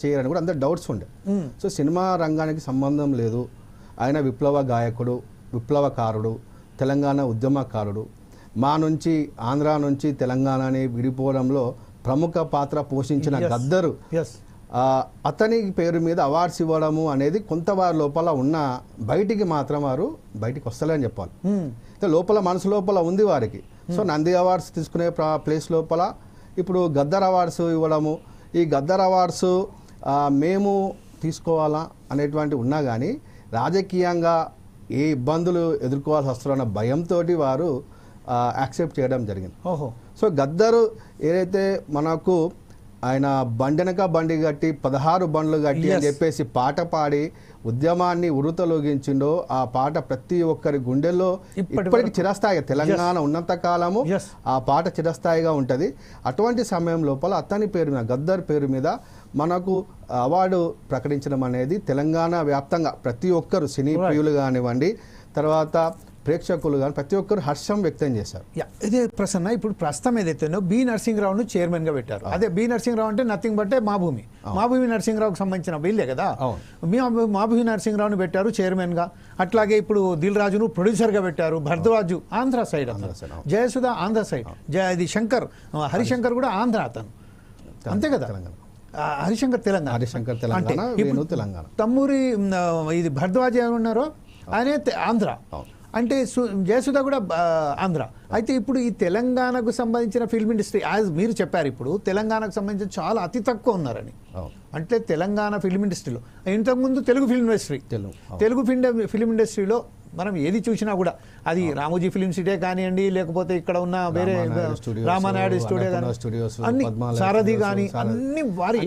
చేయరని కూడా అందరు డౌట్స్ ఉండే. సో సినిమా రంగానికి సంబంధం లేదు. ఆయన విప్లవ గాయకుడు విప్లవకారుడు తెలంగాణ ఉద్యమకారుడు. మా నుంచి ఆంధ్ర నుంచి తెలంగాణని విడిపోవడంలో ప్రముఖ పాత్ర పోషించిన. గద్దరు. అతని పేరు మీద అవార్డ్స్ ఇవ్వడము అనేది కొంత వారి లోపల ఉన్న బయటికి మాత్రం వారు బయటికి వస్తలేని చెప్పాలి. లోపల మనసు లోపల ఉంది వారికి. సో నంది అవార్డ్స్ తీసుకునే ప్లేస్ లోపల ఇప్పుడు గద్దర్ అవార్డ్స్ ఇవ్వడము. ఈ గద్దర్ అవార్డ్స్ మేము తీసుకోవాలా అనేటువంటి ఉన్నా కానీ రాజకీయంగా ఏ ఇబ్బందులు ఎదుర్కోవాల్సి వస్తారన్న భయంతో వారు యాక్సెప్ట్ చేయడం జరిగింది. ఓహో. సో గద్దరు ఏదైతే మనకు ఆయన బండెనక బండి కట్టి పదహారు బండ్లు కట్టి అని. చెప్పేసి పాట పాడి ఉద్యమాన్ని ఉరుతలోగించిండో ఆ పాట ప్రతి ఒక్కరి గుండెల్లో ఇప్పటి ఇప్పటికి చిరస్థాయిగా తెలంగాణ ఉన్నంత కాలము. ఆ పాట చిరస్థాయిగా ఉంటుంది అటువంటి సమయం లోపల అతని పేరు మీద గద్దర్ పేరు మీద మనకు అవార్డు ప్రకటించడం అనేది తెలంగాణ వ్యాప్తంగా ప్రతి ఒక్కరు సినీ ప్రియులు కానివ్వండి తర్వాత ప్రేక్షకులు కానీ ప్రతి ఒక్కరు హర్షం వ్యక్తం చేశారు. ఇదే ప్రసన్న ఇప్పుడు ప్రస్తుతం ఏదైతేనో బి నరసింహరావును చైర్మన్గా పెట్టారు. అదే బి నరసింహరావు అంటే నథింగ్ బట్టే మా భూమి మా భూమి నరసింహరావుకి సంబంధించిన వీళ్ళే కదా. మీ భూమి నరసింహరావుని పెట్టారు చైర్మన్గా. అట్లాగే ఇప్పుడు దిల్ రాజును ప్రొడ్యూసర్గా పెట్టారు భరద్వాజు ఆంధ్ర సైడ్ అతను. జయసుధ ఆంధ్ర సైడ్ జయ ఇది శంకర్ హరిశంకర్ కూడా ఆంధ్ర అతను. అంతే కదా? హరిశంకర్ తెలంగాణ. హరిశంకర్ తెలంగాణ తెలంగాణ. తమ్మూరి ఇది భరద్వాజ్ ఏమన్నారో ఆయనే ఆంధ్ర. అంటే జయసుధ కూడా ఆంధ్ర అయితే ఇప్పుడు ఈ తెలంగాణకు సంబంధించిన ఫిల్మ్ ఇండస్ట్రీ యాజ్ మీరు చెప్పారు ఇప్పుడు తెలంగాణకు సంబంధించిన చాలా అతి తక్కువ ఉన్నారని. అంటే తెలంగాణ ఫిల్మ్ ఇండస్ట్రీలో ఇంతకుముందు Telugu film industry Telugu. Telugu film film ఇండస్ట్రీలో మనం ఏది చూసినా కూడా అది రామోజీ ఫిల్మ్ సిటీ కానివ్వండి లేకపోతే ఇక్కడ ఉన్న వేరే రామానాయుడు స్టూడియో స్టూడియోస్, అన్ని సారథి కానీ. అన్ని వారి.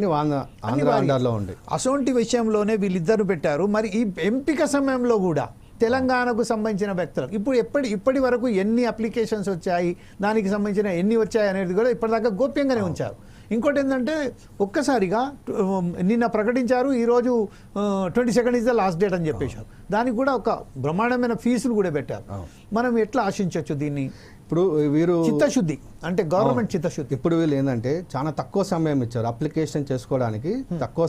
అసొంటి విషయంలోనే వీళ్ళిద్దరు పెట్టారు మరి ఈ ఎంపిక సమయంలో కూడా తెలంగాణకు సంబంధించిన వ్యక్తులకు. ఇప్పుడు ఎప్పటి ఇప్పటి వరకు ఎన్ని అప్లికేషన్స్ వచ్చాయి దానికి సంబంధించిన ఎన్ని వచ్చాయి అనేది కూడా ఇప్పటిదాకా గోప్యంగానే ఉంచారు. ఇంకోటి ఏంటంటే ఒక్కసారిగా నిన్న ప్రకటించారు ఈరోజు twenty second is the last date అని చెప్పేశారు. దానికి కూడా ఒక బ్రహ్మాండమైన ఫీజులు కూడా పెట్టారు. మనం ఎట్లా ఆశించవచ్చు దీన్ని? ఇప్పుడు వీరు చిత్తశుద్ధి అంటే గవర్నమెంట్ చిత్తశుద్ధి. ఇప్పుడు వీళ్ళు ఏంటంటే చాలా తక్కువ సమయం ఇచ్చారు. అప్లికేషన్ చేసుకోవడానికి తక్కువ